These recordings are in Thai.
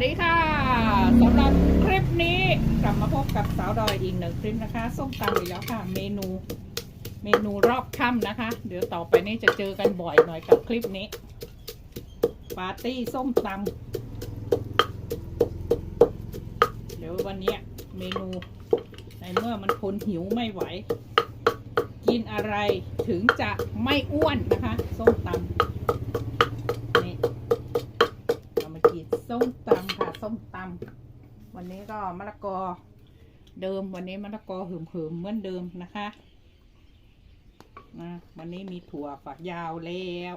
วัสดีค่ะสำหรับคลิปนี้กลับมาพบกับสาวดอยอีกหนึ่งคลิปนะคะส้มตำอีกแล้วค่ะ เมนู เมนูรอบค่ำนะคะ เดี๋ยวต่อไปนี้จะเจอกันบ่อยหน่อยกับคลิปนี้ ปาร์ตี้ส้มตำเดี๋ยววันนี้เมนู ในเมื่อมันทนหิวไม่ไหว กินอะไรถึงจะไม่อ้วนนะคะ ส้มตำ ส้มตำวันนี้ก็มะละกอ เดิมวันนี้มะละกอหืมหืมๆเหมือนเดิมนะคะนะวันนี้มีถั่วฝักยาวแล้ว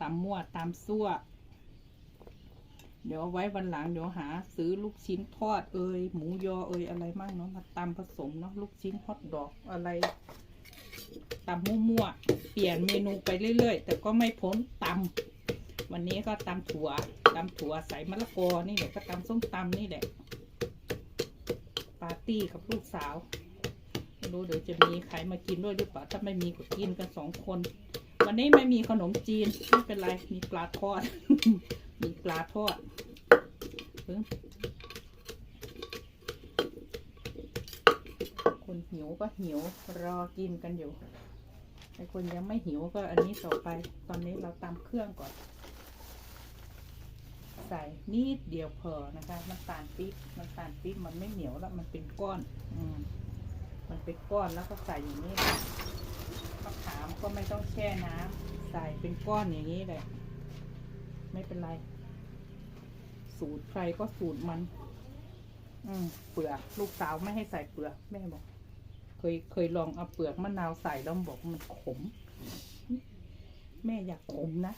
ตำมั่วตำซั่ว เดี๋ยวไว้วันหลังเดี๋ยวหา ซื้อลูกชิ้นทอดเอยหมูยอเอยอะไรมั่งเนาะมาตำผสมเนาะลูกชิ้นฮอทดอกอะไรตำมั่วๆเปลี่ยนเมนูไปเรื่อยๆ แต่ก็ไม่พ้นตำ วันนี้ก็ตำถั่วตำถั่วใส่มะละกอนี่แหละก็ตำส้มตำนี่แหละ ปาร์ตี้กับลูกสาวไม่รู้เดี๋ยวจะมีใครมากินด้วยหรือเปล่าถ้าไม่มีก็กินกันสองคน วันนี้ไม่มีขนมจีนไม่เป็นไรมีปลาทอด มีปลาทอดคนหิวก็หิวรอกินกันอยู่ไอ้คนยังไม่หิวก็อันนี้ต่อไป ตอนนี้เราตำเครื่องก่อน ใส่นิดเดียวพอนะคะน้ำตาลปี๊บน้ำตาลปี๊บมันไม่เหนียวแล้วมันเป็นก้อนอืมมันเป็นก้อนแล้วก็ใส่อย่างนี้มะขามก็ไม่ต้องแช่น้ำใส่เป็นก้อนอย่างนี้เลยไม่เป็นไร สูตรใครก็สูตรมัน อืมเปลือกลูกสาวไม่ให้ใส่เปลือกแม่บอก เคยเคยลองเอาเปลือกมะนาวใส่แล้วบอกมันขม แม่อยากขมนะ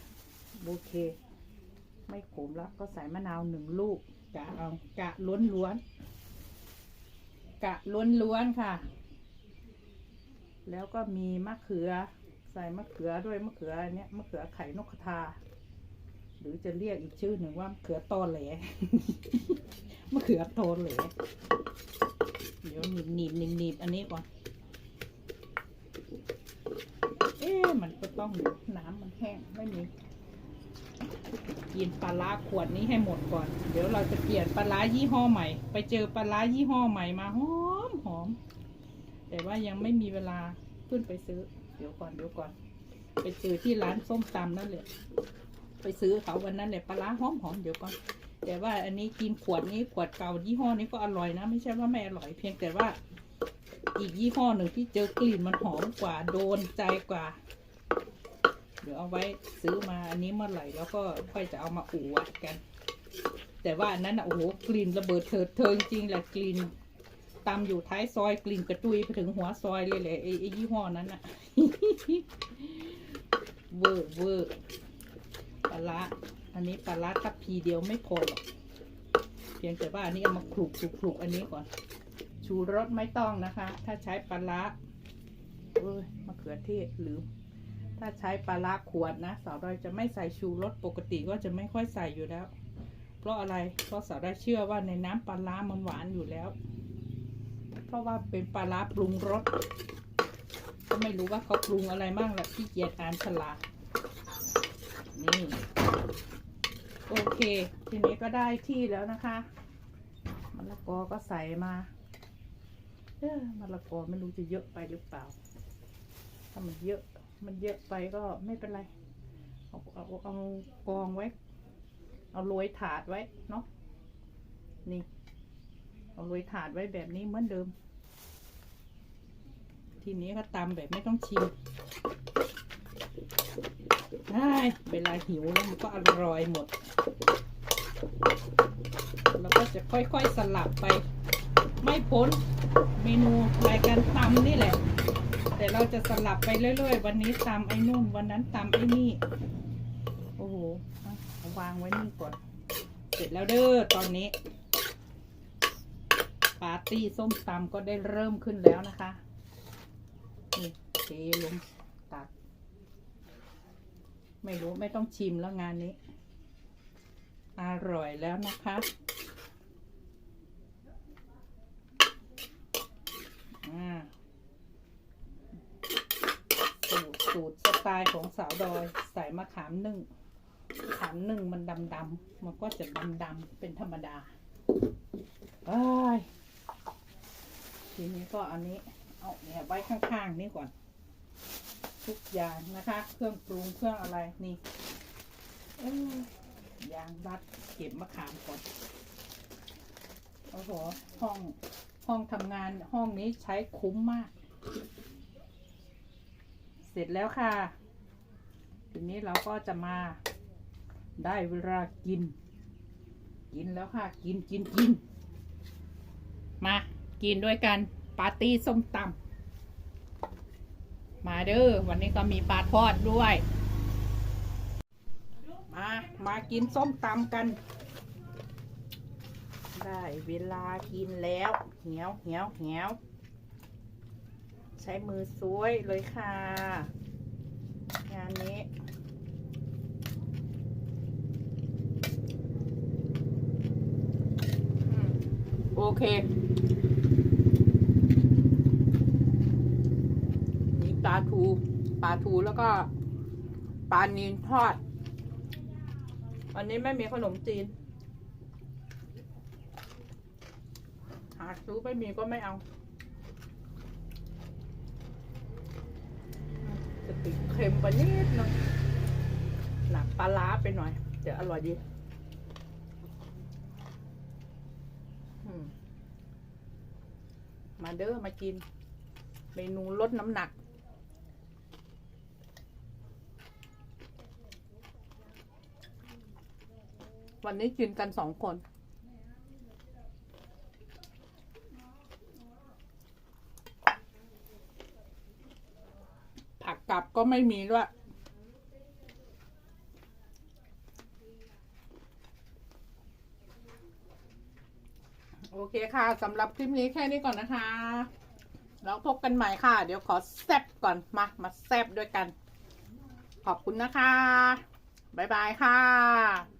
โอเค ไม่ขมแล้วก็ใส่มะนาวหนึ่งลูกกะเอากะล้วนล้วนๆกะล้วนล้วนๆค่ะ แล้วก็มีมะเขือ ใส่มะเขือด้วยมะเขืออันเนี้ยมะเขือไข่นกกระทา หรือจะเรียกอีกชื่อหนึ่งว่ามะเขือตอแหลมะเขือตอแหลเดี๋ยวหนีบหนีบหนีบหนีบอันนี้ก่อนเอ๊ะมันก็ต้องน้ำมันแห้งไม่มี กินปลาร้าขวดนี้ให้หมดก่อน เดี๋ยวเราจะเปลี่ยนปลาร้ายี่ห้อใหม่ ไปเจอปลาร้ายี่ห้อใหม่มาหอมหอม แต่ว่ายังไม่มีเวลาขึ้นไปซื้อ เดี๋ยวก่อนเดี๋ยวก่อน ไปเจอที่ร้านส้มตำนั่นแหละ ไปซื้อเขาวันนั้นแหละปลาร้าหอมหอมเดี๋ยวก่อน แต่ว่าอันนี้กินขวดนี้ขวดเก่ายี่ห้อนี้ก็อร่อยนะ ไม่ใช่ว่าไม่อร่อยเพียงแต่ว่า อีกยี่ห้อหนึ่งที่เจอกลิ่นมันหอมกว่าโดนใจกว่า เดี๋ยวเอาไว้ซื้อมาอันนี้เมื่อไหร่แล้วก็ค่อยจะเอามาอู่วัดกัน แต่ว่าอันนั้นอะโอ้โหกลิ่นระเบิดเถิดเทิงจริงแหละกลิ่นตามอยู่ท้ายซอยกลิ่นกระจุยไปถึงหัวซอยเลยแหละไอ้ไอ้ยี่ห้อนั้นอะเวอร์เวอร์ปลาร้าอันนี้ปลาร้าทับพีเดียวไม่พอหรอกเพียงแต่ว่าอันนี้เอามาคลุกคลุกคลุกอันนี้ก่อน ชูรสไม่ต้องนะคะ ถ้าใช้ปลาร้าเอ้ยมะเขือเทศลืม ถ้าใช้ปลาร้าขวดนะสาวดอยจะไม่ใส่ชูรสปกติก็จะไม่ค่อยใส่อยู่แล้ว เพราะอะไรเพราะสาวดอยเชื่อว่าในน้ำปลาร้ามันหวานอยู่แล้ว เพราะว่าเป็นปลาร้าปรุงรสก็ไม่รู้ว่าเขาปรุงอะไรบ้างแหละที่เกียจอ่านฉลากนี่โอเค ทีนี้ก็ได้ที่แล้วนะคะมะละกอก็ใส่มาเออมะละกอไม่รู้จะเยอะไปหรือเปล่า ถ้ามันเยอะ มันเยอะไปก็ไม่เป็นไร เอาเอาเอากองไว้ เอาโรยถาดไว้เนาะนี่ เอาโรยถาดไว้แบบนี้เหมือนเดิม ทีนี้ก็ตำแบบไม่ต้องชิมได้เวลาหิวแล้วมันก็อร่อยหมด แล้วก็จะค่อยๆสลับไป ไม่พ้นเมนูรายการตำนี่แหละ แต่เราจะสลับไปเรื่อย ๆ วันนี้ตำไอ้นู่นวันนั้นตำไอ้นี่ โอ้โหเอาเอาวางไว้นี่ก่อน เสร็จแล้วเด้อตอนนี้ ปาร์ตี้ส้มตำก็ได้เริ่มขึ้นแล้วนะคะ นี่เทลงตัก ไม่รู้ไม่ต้องชิมแล้วงานนี้ อร่อยแล้วนะคะอ่า สู ตรสูตรสไตล์ของสาวดอยใส่มะขามนึ่งขันหนึ่งมันดำๆมันก็จะดำๆเป็นธรรมดาเอ้ยทีนี้ก็อันนี้ เอาเนี่ยไว้ข้างๆนี่ก่อน ทุกอย่างนะคะ เครื่องปรุงเครื่องอะไรนี่อยางรัดเก็บมะขามก่อนโอ้โหห้องห้องทำงานห้องนี้ใช้คุ้มมาก สร็จแล้วค่ะ ทีนี้เราก็จะมาได้เวลากิน กินแล้วค่ะ กินกินกิน มา กินด้วยกันปาร์ตี้ส้มตำมาเด้อวันนี้ก็มีปลาทอดด้วย มา มากินส้มตำกัน ได้เวลากินแล้วเหี่ยวเหี่ยวเหี่ยว ช้มือซวยเลยค่ะ งานนี้ โอเค มีปลาทูปลาทูแล้วก็ปลานีนทอด วันนี้ไม่มีขนมจีน หาซื้อไม่มีก็ไม่เอา จะ ติดเค็มไปนิดนึงหนักปลาล้าไปหน่อย เดี๋ยวอร่อยดีมาเด้อมากิน เมนูลดน้ำหนัก วันนี้กินกันสองคน กลับก็ไม่มีด้วยโอเคค่ะสำหรับคลิปนี้แค่นี้ก่อนนะคะ แล้วพบกันใหม่ค่ะ เดี๋ยวขอแซบก่อนมา มาแซบด้วยกัน ขอบคุณนะคะ บ๊ายบายค่ะ